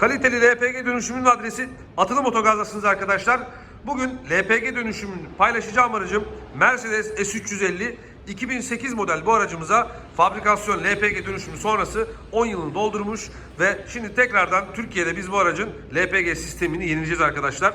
Kaliteli LPG dönüşümünün adresi Atılım Otogaz'dasınız arkadaşlar. Bugün LPG dönüşümünü paylaşacağım aracım Mercedes S350 2008 model bu aracımıza fabrikasyon LPG dönüşümü sonrası 10 yılını doldurmuş ve şimdi tekrardan Türkiye'de biz bu aracın LPG sistemini yenileyeceğiz arkadaşlar.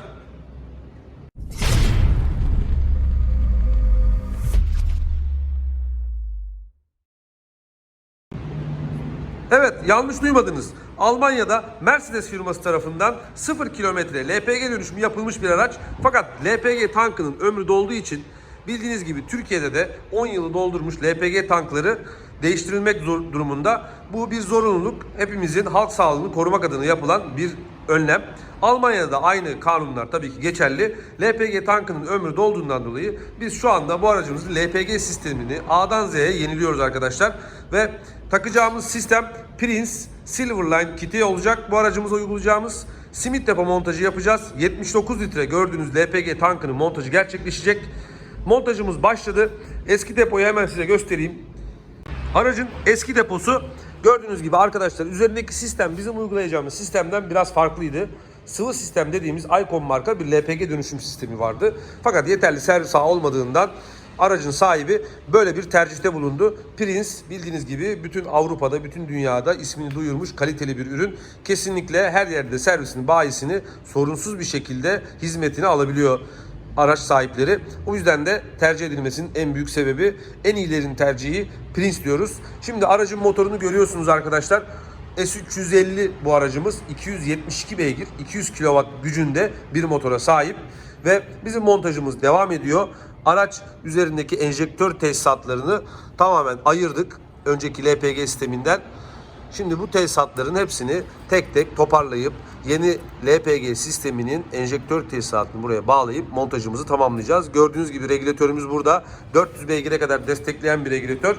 Evet yanlış duymadınız. Almanya'da Mercedes firması tarafından 0 kilometre LPG dönüşümü yapılmış bir araç. Fakat LPG tankının ömrü dolduğu için bildiğiniz gibi Türkiye'de de 10 yılı doldurmuş LPG tankları değiştirilmek zor- durumunda. Bu bir zorunluluk. Hepimizin halk sağlığını korumak adına yapılan bir önlem. Almanya'da da aynı kanunlar tabii ki geçerli. LPG tankının ömrü dolduğundan dolayı biz şu anda bu aracımızın LPG sistemini A'dan Z'ye yeniliyoruz arkadaşlar. Ve takacağımız sistem Prince Silverline kiti olacak. Bu aracımıza uygulayacağımız simit depo montajı yapacağız. 79 litre gördüğünüz LPG tankının montajı gerçekleşecek. Montajımız başladı. Eski depoyu hemen size göstereyim. Aracın eski deposu gördüğünüz gibi arkadaşlar üzerindeki sistem bizim uygulayacağımız sistemden biraz farklıydı. Sıvı sistem dediğimiz Icon marka bir LPG dönüşüm sistemi vardı. Fakat yeterli servis ağı olmadığından aracın sahibi böyle bir tercihte bulundu. Prince bildiğiniz gibi bütün Avrupa'da, bütün dünyada ismini duyurmuş kaliteli bir ürün. Kesinlikle her yerde servisini, bayisini sorunsuz bir şekilde hizmetini alabiliyor araç sahipleri. O yüzden de tercih edilmesinin en büyük sebebi en iyilerin tercihi Prince diyoruz. Şimdi aracın motorunu görüyorsunuz arkadaşlar. S350 bu aracımız 272 beygir 200 kW gücünde bir motora sahip ve bizim montajımız devam ediyor. Araç üzerindeki enjektör tesisatlarını tamamen ayırdık önceki LPG sisteminden. Şimdi bu tesisatların hepsini tek tek toparlayıp yeni LPG sisteminin enjektör tesisatını buraya bağlayıp montajımızı tamamlayacağız. Gördüğünüz gibi regülatörümüz burada. 400 beygire kadar destekleyen bir regülatör.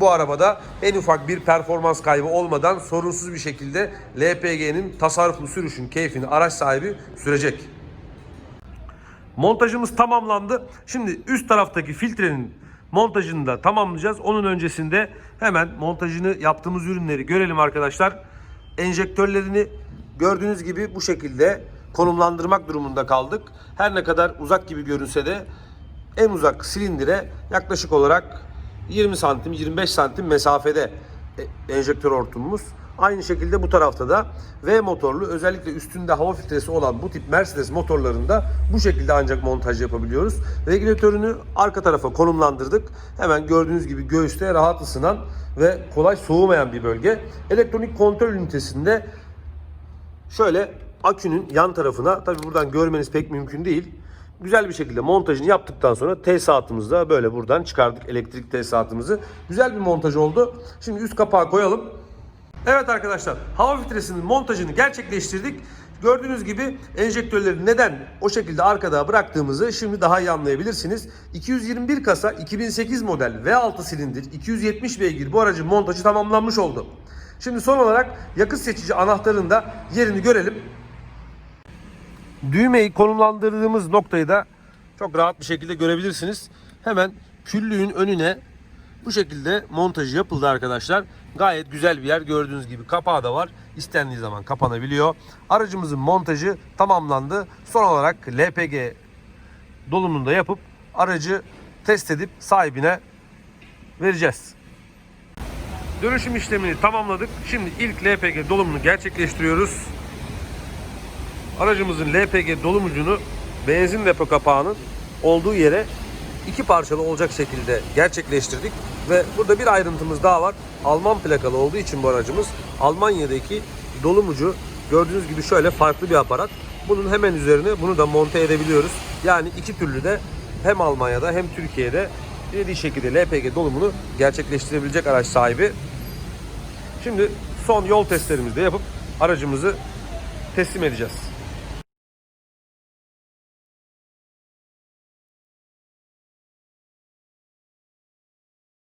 Bu arabada en ufak bir performans kaybı olmadan sorunsuz bir şekilde LPG'nin tasarruflu sürüşün keyfini araç sahibi sürecek. Montajımız tamamlandı. Şimdi üst taraftaki filtrenin montajını da tamamlayacağız. Onun öncesinde hemen montajını yaptığımız ürünleri görelim arkadaşlar. Enjektörlerini gördüğünüz gibi bu şekilde konumlandırmak durumunda kaldık. Her ne kadar uzak gibi görünse de en uzak silindire yaklaşık olarak 20 santim 25 santim mesafede e- enjektör hortumumuz. Aynı şekilde bu tarafta da V motorlu özellikle üstünde hava filtresi olan bu tip Mercedes motorlarında bu şekilde ancak montaj yapabiliyoruz. Regülatörünü arka tarafa konumlandırdık. Hemen gördüğünüz gibi göğüste rahat ısınan ve kolay soğumayan bir bölge. Elektronik kontrol ünitesinde şöyle akünün yan tarafına tabi buradan görmeniz pek mümkün değil. Güzel bir şekilde montajını yaptıktan sonra tesisatımızı da böyle buradan çıkardık elektrik tesisatımızı. Güzel bir montaj oldu. Şimdi üst kapağı koyalım. Evet arkadaşlar hava filtresinin montajını gerçekleştirdik. Gördüğünüz gibi enjektörleri neden o şekilde arkada bıraktığımızı şimdi daha iyi anlayabilirsiniz. 221 kasa 2008 model V6 silindir 270 beygir bu aracın montajı tamamlanmış oldu. Şimdi son olarak yakıt seçici anahtarın da yerini görelim. Düğmeyi konumlandırdığımız noktayı da çok rahat bir şekilde görebilirsiniz. Hemen küllüğün önüne bu şekilde montajı yapıldı arkadaşlar. Gayet güzel bir yer gördüğünüz gibi kapağı da var. İstendiği zaman kapanabiliyor. Aracımızın montajı tamamlandı. Son olarak LPG dolumunu da yapıp aracı test edip sahibine vereceğiz. Dönüşüm işlemini tamamladık. Şimdi ilk LPG dolumunu gerçekleştiriyoruz. Aracımızın LPG dolumucunu benzin depo kapağının olduğu yere iki parçalı olacak şekilde gerçekleştirdik. Ve burada bir ayrıntımız daha var. Alman plakalı olduğu için bu aracımız Almanya'daki dolumucu gördüğünüz gibi şöyle farklı bir aparat. Bunun hemen üzerine bunu da monte edebiliyoruz. Yani iki türlü de hem Almanya'da hem Türkiye'de dilediği şekilde LPG dolumunu gerçekleştirebilecek araç sahibi. Şimdi son yol testlerimizi de yapıp aracımızı teslim edeceğiz.